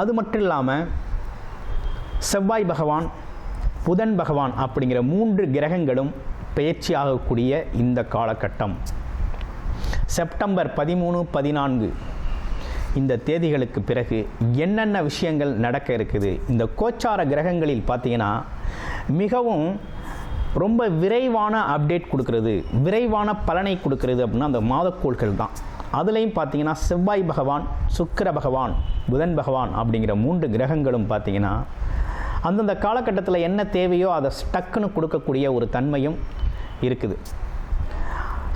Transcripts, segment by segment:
அது மட்டும் இல்லாமல் செவ்வாய் பகவான் புதன் பகவான் அப்படிங்கிற மூன்று கிரகங்களும் பெயர்ச்சி ஆகக்கூடிய இந்த காலகட்டம். செப்டம்பர் பதிமூணு பதினான்கு இந்த தேதிகளுக்கு பிறகு என்னென்ன விஷயங்கள் நடக்க இருக்குது? இந்த கோச்சார கிரகங்களில் பார்த்தீங்கன்னா மிகவும் ரொம்ப விரைவான அப்டேட் கொடுக்கறது விரைவான பலனை கொடுக்கறது அப்படின்னா அந்த மாதக்கோள்கள் தான். அதுலேயும் பார்த்தீங்கன்னா செவ்வாய் பகவான் சுக்கிர பகவான் புதன் பகவான் அப்படிங்கிற மூன்று கிரகங்களும் பார்த்தீங்கன்னா அந்தந்த காலகட்டத்தில் என்ன தேவையோ அதை ஸ்டக்குன்னு கொடுக்கக்கூடிய ஒரு தன்மையும் இருக்குது.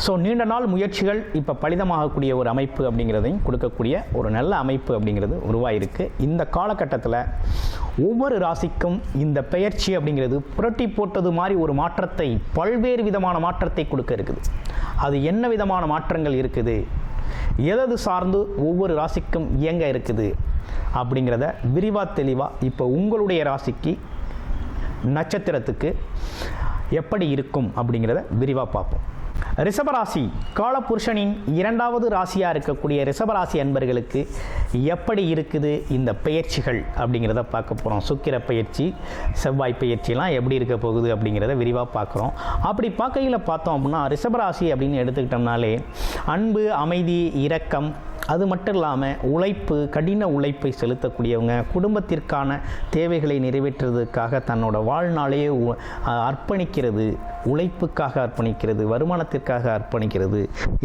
ஸோ நீண்ட நாள் முயற்சிகள் இப்போ பலிதமாகக்கூடிய ஒரு அமைப்பு அப்படிங்கிறதையும் கொடுக்கக்கூடிய ஒரு நல்ல அமைப்பு அப்படிங்கிறது உருவாயிருக்கு. இந்த காலகட்டத்தில் ஒவ்வொரு ராசிக்கும் இந்த பெயர்ச்சி அப்படிங்கிறது புரட்டி போட்டது மாதிரி ஒரு மாற்றத்தை பல்வேறு விதமான மாற்றத்தை கொடுக்க இருக்குது. அது என்ன விதமான மாற்றங்கள் இருக்குது? எதது சார்ந்து ஒவ்வொரு ராசிக்கும் இயங்க இருக்குது? அப்படிங்கிறத விரிவாக தெளிவாக இப்போ உங்களுடைய ராசிக்கு நட்சத்திரத்துக்கு எப்படி இருக்கும் அப்படிங்கிறத விரிவாக பார்ப்போம். ரிஷபராசி காலபுருஷனின் இரண்டாவது ராசியாக இருக்கக்கூடிய ரிஷபராசி அன்பர்களுக்கு எப்படி இருக்குது இந்த பயிற்சிகள் அப்படிங்கிறத பார்க்க போகிறோம் சுக்கிர பயிற்சி செவ்வாய் பயிற்சிலாம் எப்படி இருக்க போகுது அப்படிங்கிறத விரிவாக பார்க்குறோம். அப்படி பார்க்கையில் பார்த்தோம் அப்படின்னா ரிஷபராசி அப்படின்னு எடுத்துக்கிட்டோம்னாலே அன்பு அமைதி இரக்கம் அது மட்டும் இல்லாமல் உழைப்பு கடின உழைப்பை செலுத்தக்கூடியவங்க குடும்பத்திற்கான தேவைகளை நிறைவேற்றுவதற்காக தன்னோட வாழ்நாளையே அர்ப்பணிக்கிறது உழைப்புக்காக அர்ப்பணிக்கிறது வருமானத்திற்காக அர்ப்பணிக்கிறது.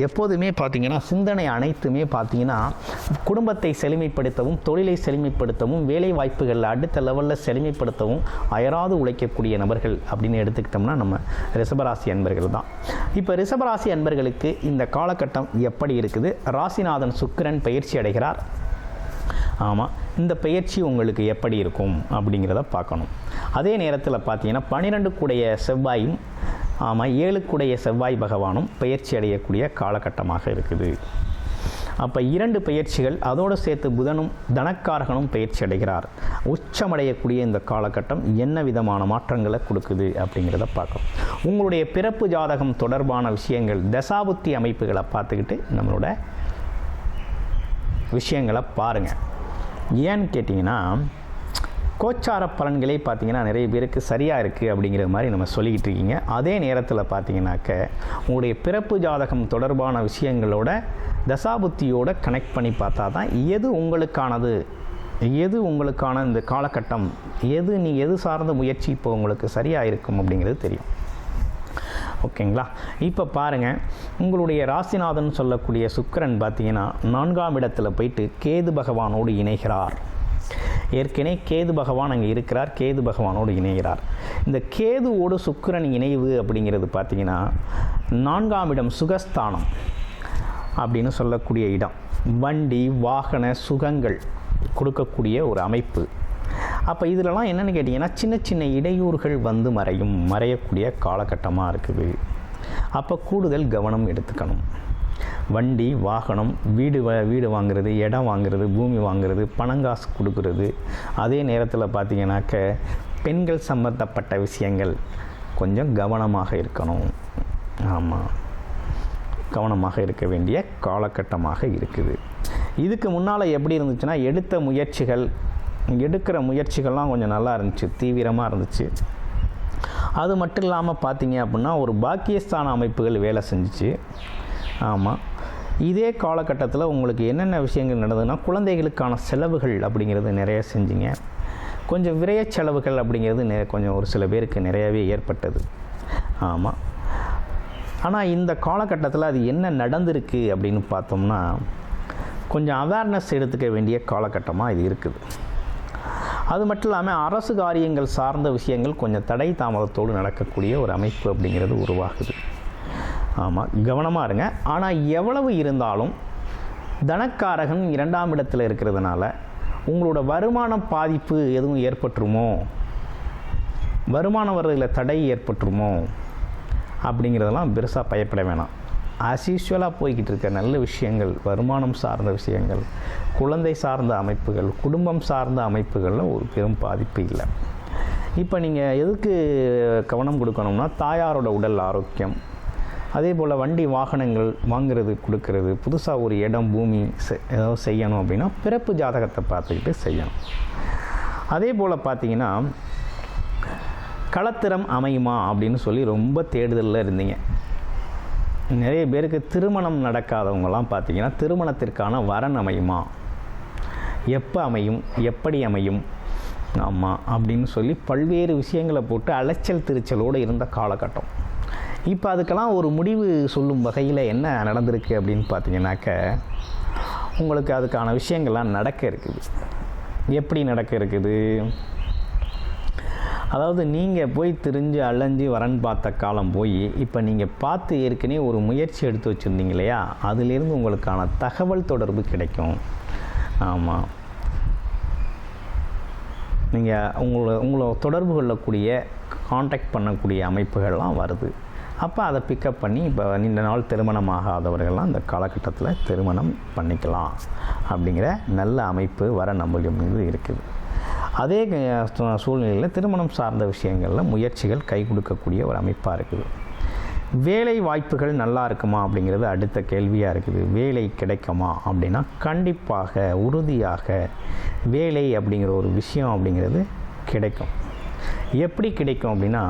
எப்போதுமே பார்த்திங்கன்னா சிந்தனை அனைத்துமே பார்த்திங்கன்னா குடும்பத்தை செழுமைப்படுத்தவும் தொழிலை செழுமைப்படுத்தவும் வேலை வாய்ப்புகளில் அடுத்த லெவலில் செழுமைப்படுத்தவும் அயராது உழைக்கக்கூடிய நபர்கள் அப்படின்னு எடுத்துக்கிட்டோம்னா நம்ம ரிஷபராசி அன்பர்கள் தான். இப்போ ரிஷபராசி அன்பர்களுக்கு இந்த காலகட்டம் எப்படி இருக்குது? ராசிநாதன் சுக் சுக்கிரன் பயிற்சி அடைகிறார். ஆமாம் இந்த பயிற்சி உங்களுக்கு எப்படி இருக்கும் அப்படிங்கிறத பார்க்கணும். அதே நேரத்தில் பார்த்தீங்கன்னா பன்னிரெண்டு கூடைய செவ்வாயும் ஆமாம் ஏழுக்குடைய செவ்வாய் பகவானும் பயிற்சி அடையக்கூடிய காலகட்டமாக இருக்குது. அப்போ இரண்டு பயிற்சிகள் அதோடு சேர்த்து புதனும் தனக்காரகனும் பயிற்சி அடைகிறார். உச்சமடையக்கூடிய இந்த காலகட்டம் என்ன விதமான மாற்றங்களை கொடுக்குது அப்படிங்கிறத பார்க்கணும். உங்களுடைய பிறப்பு ஜாதகம் தொடர்பான விஷயங்கள் தசாபுத்தி அமைப்புகளை பார்த்துக்கிட்டு நம்மளோட விஷயங்களை பாருங்கள் ஏன்னு கேட்டிங்கன்னா கோச்சார பலன்களே பார்த்தீங்கன்னா நிறைய பேருக்கு சரியாக இருக்குது அப்படிங்கிற மாதிரி நம்ம சொல்லிக்கிட்டு இருக்கீங்க. அதே நேரத்தில் பார்த்தீங்கன்னாக்க உங்களுடைய பிறப்பு ஜாதகம் தொடர்பான விஷயங்களோட தசாபுத்தியோட கனெக்ட் பண்ணி பார்த்தா தான் எது உங்களுக்கானது? எது உங்களுக்கான இந்த காலகட்டம்? எது நீ எது சார்ந்த முயற்சி இப்போ உங்களுக்கு சரியாக இருக்கும் அப்படிங்கிறது தெரியும். ஓகேங்களா? இப்போ பாருங்கள் உங்களுடைய ராசிநாதன் சொல்லக்கூடிய சுக்கிரன் பார்த்தீங்கன்னா நான்காம் இடத்துல போயிட்டு கேது பகவானோடு இணைகிறார். ஏற்கனவே கேது பகவான் அங்கே இருக்கிறார் கேது பகவானோடு இணைகிறார். இந்த கேதுவோடு சுக்கிரன் இணைவு அப்படிங்கிறது பார்த்தீங்கன்னா நான்காம் இடம் சுகஸ்தானம் அப்படின்னு சொல்லக்கூடிய இடம். வண்டி வாகன சுகங்கள் கொடுக்கக்கூடிய ஒரு அமைப்பு. அப்போ இதிலலாம் என்னென்னு கேட்டிங்கன்னா சின்ன சின்ன இடையூறுகள் வந்து மறையும் மறையக்கூடிய காலகட்டமாக இருக்குது. அப்போ கூடுதல் கவனம் எடுத்துக்கணும். வண்டி வாகனம் வீடு வ வீடு வாங்குறது இடம் வாங்குறது பூமி வாங்குறது பணங்காசு கொடுக்கறது. அதே நேரத்தில் பார்த்தீங்கன்னாக்க பெண்கள் சம்பந்தப்பட்ட விஷயங்கள் கொஞ்சம் கவனமாக இருக்கணும். ஆமாம் கவனமாக இருக்க வேண்டிய காலகட்டமாக இருக்குது. இதுக்கு முன்னால் எப்படி இருந்துச்சுன்னா எடுத்த முயற்சிகள் எடுக்கிற முயற்சிகள்லாம் கொஞ்சம் நல்லா இருந்துச்சு தீவிரமாக இருந்துச்சு. அது மட்டும் இல்லாமல் பார்த்தீங்க அப்படின்னா ஒரு பாக்கியஸ்தான அமைப்புகள் வேலை செஞ்சுச்சு. ஆமாம் இதே காலகட்டத்தில் உங்களுக்கு என்னென்ன விஷயங்கள் நடந்ததுன்னா குழந்தைகளுக்கான செலவுகள் அப்படிங்கிறது நிறைய செஞ்சீங்க. கொஞ்சம் விரைய செலவுகள் அப்படிங்கிறது நெ கொஞ்சம் ஒரு சில பேருக்கு நிறையவே ஏற்பட்டது. ஆமாம் ஆனால் இந்த காலகட்டத்தில் அது என்ன நடந்திருக்கு அப்படின்னு பார்த்தோம்னா கொஞ்சம் அவேர்னஸ் எடுத்துக்க வேண்டிய காலகட்டமாக இது இருக்குது. அது மட்டும் இல்லாமல் அரசு காரியங்கள் சார்ந்த விஷயங்கள் கொஞ்சம் தடை தாமதத்தோடு நடக்கக்கூடிய ஒரு அமைப்பு அப்படிங்கிறது உருவாகுது. ஆமாம் கவனமாக இருங்க. ஆனால் எவ்வளவு இருந்தாலும் தனக்காரகன் இரண்டாம் இடத்தில் இருக்கிறதுனால உங்களோட வருமானம் பாதிப்பு எதுவும் ஏற்பட்டுருமோ? வருமானம் வர்றதில் தடை ஏற்பட்டுருமோ? அப்படிங்கிறதெல்லாம் பெருசாக பயப்பட வேணாம். ஆஸ் யூஸ்வலாக போய்கிட்டு இருக்க நல்ல விஷயங்கள் வருமானம் சார்ந்த விஷயங்கள் குழந்தை சார்ந்த அமைப்புகள் குடும்பம் சார்ந்த அமைப்புகளில் ஒரு பெரும் பாதிப்பு இல்லை. இப்போ நீங்கள் எதுக்கு கவனம் கொடுக்கணும்னா தாயாரோட உடல் ஆரோக்கியம் அதே போல் வண்டி வாகனங்கள் வாங்குறது கொடுக்கறது புதுசாக ஒரு இடம் பூமி செ ஏதோ செய்யணும் அப்படின்னா பிறப்பு ஜாதகத்தை பார்த்துக்கிட்டு செய்யணும். அதே போல் பார்த்தீங்கன்னா களத்திறம் அமையுமா அப்படின்னு சொல்லி ரொம்ப தேடுதலில் இருந்தீங்க. நிறைய பேருக்கு திருமணம் நடக்காதவங்கலாம் பார்த்தீங்கன்னா திருமணத்திற்கான வரன் அமையுமா? எப்போ அமையும்? எப்படி அமையும்? ஆமாம் அப்படின்னு சொல்லி பல்வேறு விஷயங்களை போட்டு அலைச்சல் திருச்சலோடு இருந்த காலகட்டம். இப்போ அதுக்கெல்லாம் ஒரு முடிவு சொல்லும் வகையில் என்ன நடந்திருக்கு அப்படின்னு பார்த்தீங்கன்னாக்க உங்களுக்கு அதுக்கான விஷயங்கள்லாம் நடக்க இருக்குது. எப்படி நடக்க இருக்குது? அதாவது நீங்கள் போய் திரிஞ்சு அலைஞ்சு வரன் பார்த்த காலம் போய் இப்போ நீங்கள் பார்த்து ஏற்கனவே ஒரு முயற்சி எடுத்து வச்சுருந்தீங்க இல்லையா? அதிலிருந்து உங்களுக்கான தகவல் தொடர்பு கிடைக்கும். ஆமாம் நீங்கள் உங்களை உங்களை தொடர்பு கொள்ளக்கூடிய காண்டாக்ட் பண்ணக்கூடிய அமைப்புகள்லாம் வருது. அப்போ அதை பிக்கப் பண்ணி இப்போ நீண்ட நாள் திருமணம் ஆகாதவர்கள்லாம் இந்த காலகட்டத்தில் திருமணம் பண்ணிக்கலாம். அப்படிங்கிற நல்ல அமைப்பு வர நம்மளுக்கு இருக்குது. அதே சூழ்நிலையில் திருமணம் சார்ந்த விஷயங்களில் முயற்சிகள் கை கொடுக்கக்கூடிய ஒரு அமைப்பாக இருக்குது. வேலை வாய்ப்புகள் நல்லா இருக்குமா அப்படிங்கிறது அடுத்த கேள்வியாக இருக்குது. வேலை கிடைக்குமா அப்படின்னா கண்டிப்பாக உறுதியாக வேலை அப்படிங்கிற ஒரு விஷயம் அப்படிங்கிறது கிடைக்கும். எப்படி கிடைக்கும் அப்படின்னா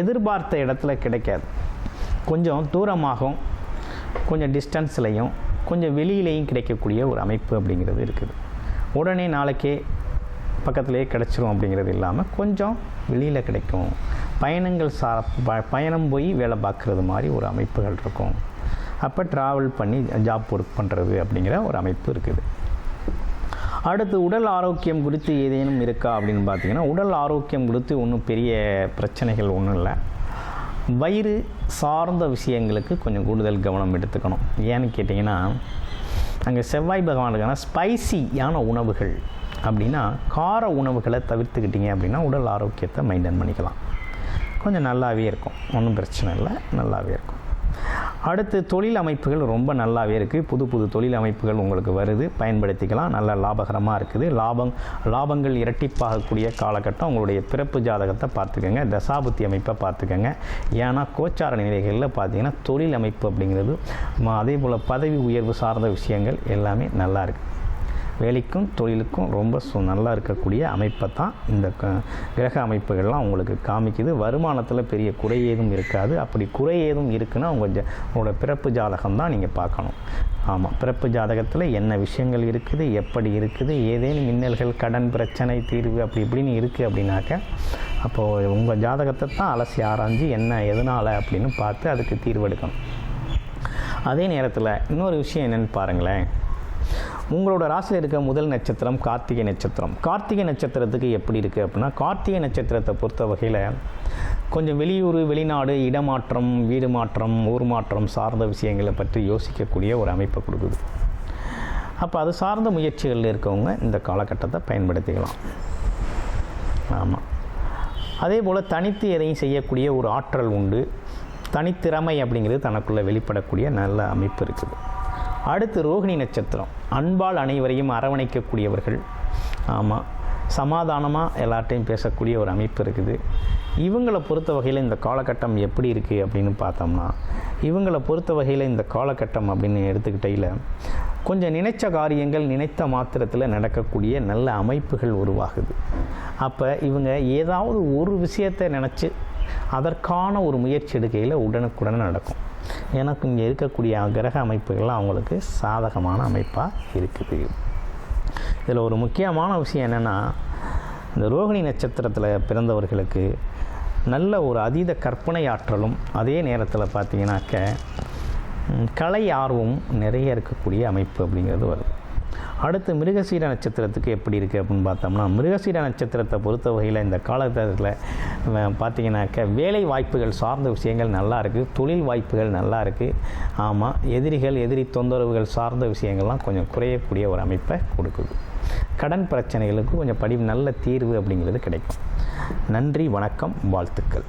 எதிர்பார்த்த இடத்துல கிடைக்காது. கொஞ்சம் தூரமாகவும் கொஞ்சம் டிஸ்டன்ஸ்லையும் கொஞ்சம் வெளியிலையும் கிடைக்கக்கூடிய ஒரு அமைப்பு அப்படிங்கிறது இருக்குது. உடனே நாளைக்கே பக்கத்துலேயே கிடச்சிரும் அப்படிங்கிறது இல்லாமல் கொஞ்சம் வெளியில் கிடைக்கும். பயணங்கள் சா ப- பயணம் போய் வேலை பார்க்குறது மாதிரி ஒரு அமைப்புகள் இருக்கும். அப்போ ட்ராவல் பண்ணி ஜாப் ஒர்க் பண்ணுறது அப்படிங்கிற ஒரு அமைப்பு இருக்குது. அடுத்து உடல் ஆரோக்கியம் குறித்து ஏதேனும் இருக்கா அப்படின்னு பார்த்தீங்கன்னா உடல் ஆரோக்கியம் குறித்து ஒன்றும் பெரிய பிரச்சனைகள் ஒன்றும் இல்லை. வயிறு சார்ந்த விஷயங்களுக்கு கொஞ்சம் கூடுதல் கவனம் எடுத்துக்கணும். ஏன்னு கேட்டிங்கன்னா அங்கே செவ்வாய் பகவானுக்கான ஸ்பைசியான உணவுகள் அப்படின்னா கார உணவுகளை தவிர்த்துக்கிட்டீங்க அப்படின்னா உடல் ஆரோக்கியத்தை மெயின்டைன் பண்ணிக்கலாம். கொஞ்சம் நல்லாவே இருக்கும். ஒன்றும் பிரச்சனை இல்லை. நல்லாவே இருக்கும். அடுத்து தொழில் அமைப்புகள் ரொம்ப நல்லாவே இருக்குது புது புது தொழில் அமைப்புகள் உங்களுக்கு வருது. பயன்படுத்திக்கலாம். நல்ல லாபகரமாக இருக்குது. லாபம் லாபங்கள் இரட்டிப்பாகக்கூடிய காலகட்டம். உங்களுடைய பிறப்பு ஜாதகத்தை பார்த்துக்கோங்க. தசாபுத்தி அமைப்பை பார்த்துக்கோங்க. ஏன்னா கோச்சார நிலைகளில் பார்த்தீங்கன்னா தொழில் அமைப்பு அப்படிங்கிறது அதே போல் பதவி உயர்வு சார்ந்த விஷயங்கள் எல்லாமே நல்லா இருக்குது வேலைக்கும் தொழிலுக்கும் ரொம்ப சு நல்லா இருக்கக்கூடிய அமைப்பை தான் இந்த க- கிரக அமைப்புகள்லாம் உங்களுக்கு காமிக்குது. வருமானத்தில் பெரிய குறை ஏதும் இருக்காது. அப்படி குறை ஏதும் இருக்குன்னா உங்கள் ஜ உங்களோட பிறப்பு ஜாதகம் தான் நீங்கள் பார்க்கணும். ஆமாம் பிறப்பு ஜாதகத்தில் என்ன விஷயங்கள் இருக்குது எப்படி இருக்குது ஏதேனும் மின்னல்கள் கடன் பிரச்சனை தீர்வு அப்படி இப்படின்னு இருக்குது அப்படின்னாக்க அப்போது உங்கள் ஜாதகத்தை தான் அலசி ஆராய்ஞ்சு என்ன எதனால் அப்படின்னு பார்த்து அதுக்கு தீர்வு எடுக்கணும். அதே நேரத்தில் இன்னொரு விஷயம் என்னென்னு பாருங்களேன். உங்களோட ராசியில் இருக்க முதல் நட்சத்திரம் கார்த்திகை நட்சத்திரம். கார்த்திகை நட்சத்திரத்துக்கு எப்படி இருக்குது அப்படின்னா கார்த்திகை நட்சத்திரத்தை பொறுத்த வகையில் கொஞ்சம் வெளியூர் வெளிநாடு இடமாற்றம் வீடு மாற்றம் ஊர் மாற்றம் சார்ந்த விஷயங்களை பற்றி யோசிக்கக்கூடிய ஒரு அமைப்பை கொடுக்குது. அப்போ அது சார்ந்த முயற்சிகளில் இருக்கவங்க இந்த காலகட்டத்தை பயன்படுத்திக்கலாம். ஆமாம் அதே போல் தனித்து எதையும் செய்யக்கூடிய ஒரு ஆற்றல் உண்டு. தனித்திறமை அப்படிங்கிறது தனக்குள்ளே வெளிப்படக்கூடிய நல்ல அமைப்பு இருக்குது. அடுத்து ரோகிணி நட்சத்திரம். அன்பால் அனைவரையும் அரவணைக்கக்கூடியவர்கள். ஆமாம் சமாதானமாக எல்லார்ட்டையும் பேசக்கூடிய ஒரு அமைப்பு இருக்குது. இவங்களை பொறுத்த வகையில் இந்த காலகட்டம் எப்படி இருக்குது அப்படின்னு பார்த்தோம்னா இவங்களை பொறுத்த வகையில் இந்த காலகட்டம் அப்படின்னு எடுத்துக்கிட்டையில் கொஞ்சம் நினைச்ச காரியங்கள் நினைத்த மாத்திரத்தில் நடக்கக்கூடிய நல்ல அமைப்புகள் உருவாகுது. அப்போ இவங்க ஏதாவது ஒரு விஷயத்தை நினச்சி அதற்கான ஒரு முயற்சி எடுக்கையில் உடனுக்குடன் நடக்கும். எனக்கு இங்கே இருக்கக்கூடிய கிரக அமைப்புகள்லாம் அவங்களுக்கு சாதகமான அமைப்பாக இருக்குது. இதில் ஒரு முக்கியமான விஷயம் என்னென்னா இந்த ரோகிணி நட்சத்திரத்தில் பிறந்தவர்களுக்கு நல்ல ஒரு அதீத கற்பனை ஆற்றலும் அதே நேரத்தில் பார்த்தீங்கன்னாக்க கலை ஆர்வமும் நிறைய இருக்கக்கூடிய அமைப்பு அப்படிங்கிறது வருது. அடுத்து மிருகசீர நட்சத்திரத்துக்கு எப்படி இருக்குது அப்படின்னு பார்த்தோம்னா மிருகசீர நட்சத்திரத்தை பொறுத்த வகையில் இந்த காலகட்டத்தில் பார்த்தீங்கன்னாக்க வேலை வாய்ப்புகள் சார்ந்த விஷயங்கள் நல்லா இருக்குது தொழில் வாய்ப்புகள் நல்லா இருக்குது ஆமாம் எதிரிகள் எதிரி தொந்தரவுகள் சார்ந்த விஷயங்கள்லாம் கொஞ்சம் குறையக்கூடிய ஒரு அமைப்பை கொடுக்குது. கடன் பிரச்சனைகளுக்கு கொஞ்சம் படி நல்ல தீர்வு அப்படிங்கிறது கிடைக்கும். நன்றி வணக்கம் வாழ்த்துக்கள்.